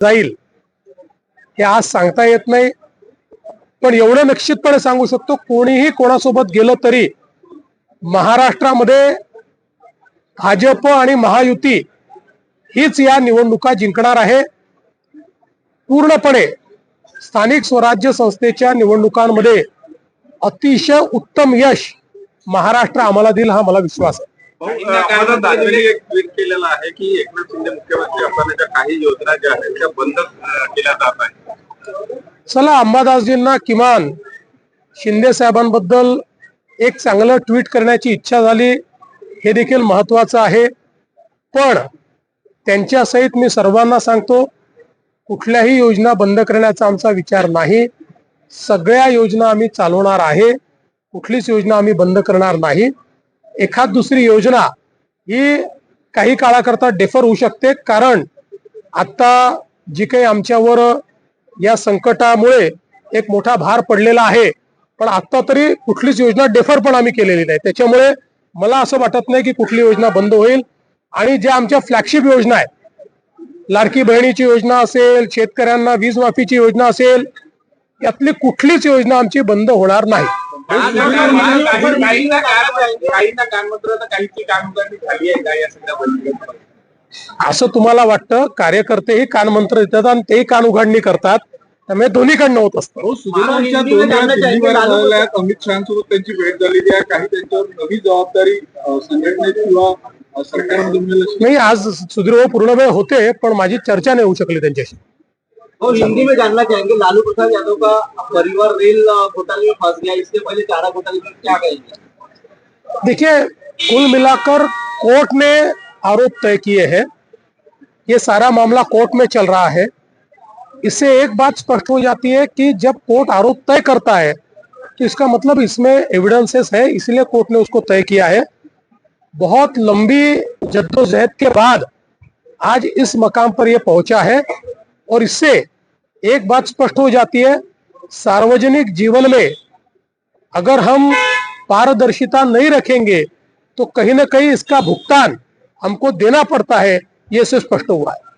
जाईल हे आज सांगता येत नाही. पण एवढं निश्चितपणे सांगू शकतो कोणीही कोणासोबत गेलं तरी महाराष्ट्रामध्ये भाजप आणि महायुती हीच या निवडणुका जिंकणार आहे. पूर्णपणे स्थानिक स्वराज्य संस्थेच्या निवडणुकांमध्ये अतिशय उत्तम यश महाराष्ट्र आम्हाला देईल हा मला विश्वास आहे. एक ट्विट केलेलं आहे की एकनाथ शिंदे मुख्यमंत्री असतानाच्या काही योजना ज्या आहेत त्या बंद केल्या जात आहेत. चला अंबादासजींना किमान शिंदे साहेबांबद्दल एक चांगलं ट्विट करण्याची इच्छा झाली हे देखील महत्वाचं आहे. पण त्यांच्या सहित मी सर्वांना सांगतो कुठल्याही योजना बंद करण्याचा आमचा विचार नाही. सगळ्या योजना आम्ही चालवणार आहे कुठलीच योजना आम्ही बंद करणार नाही. एखाद दुसरी योजना ही काही काळाकरता डेफर होऊ शकते. कारण आता जी काही आमच्यावर या संकटामुळे एक मोठा भार पडलेला आहे. पण आता तरी कुठलीच योजना डेफर पण आम्ही केलेली नाही. त्याच्यामुळे मला असं वाटत नाही की कुठली योजना बंद होईल. आणि ज्या आमच्या फ्लॅगशिप योजना आहेत लाडकी बहिणीची योजना असेल शेतकऱ्यांना वीज माफीची योजना असेल यातली कुठलीच योजना आमची बंद होणार नाही. असं तुम्हाला वाटतं कार्यकर्तेही कानमंत्र देतात आणि तेही कान उघडणी करतात. त्यामुळे दोन्हीकडनं होत असतं. भाऊ सुजनांच्या दोन वेळा दिल्लीवर झालेल्या आहेत अमित शहासोबत त्यांची भेट झालेली आहे. काही त्यांच्यावर नवी जबाबदारी संघटनेत किंवा नाही आज सुधीर पूर्ण वेळ होते पण माझी चर्चा नाही होऊ शकली त्यांच्याशी. और हिंदी में जानना चाहेंगे, लालू प्रसाद यादव का परिवार रेल घोटाले में फंस गया इसके पहले चारा घोटाले में क्या कहेंगे? देखिए, कुल मिलाकर कोर्ट ने आरोप तय किए हैं। ये सारा मामला कोर्ट में चल रहा है। इससे एक बात स्पष्ट हो जाती है कि जब कोर्ट आरोप तय करता है तो इसका मतलब इसमें एविडेंसेस है, इसलिए कोर्ट ने उसको तय किया है। बहुत लंबी जद्दोजहद के बाद आज इस मकाम पर यह पहुँचा है और इससे एक बात स्पष्ट हो जाती है, सार्वजनिक जीवन में अगर हम पारदर्शिता नहीं रखेंगे तो कहीं ना कहीं इसका भुगतान हमको देना पड़ता है, ये से स्पष्ट हुआ है।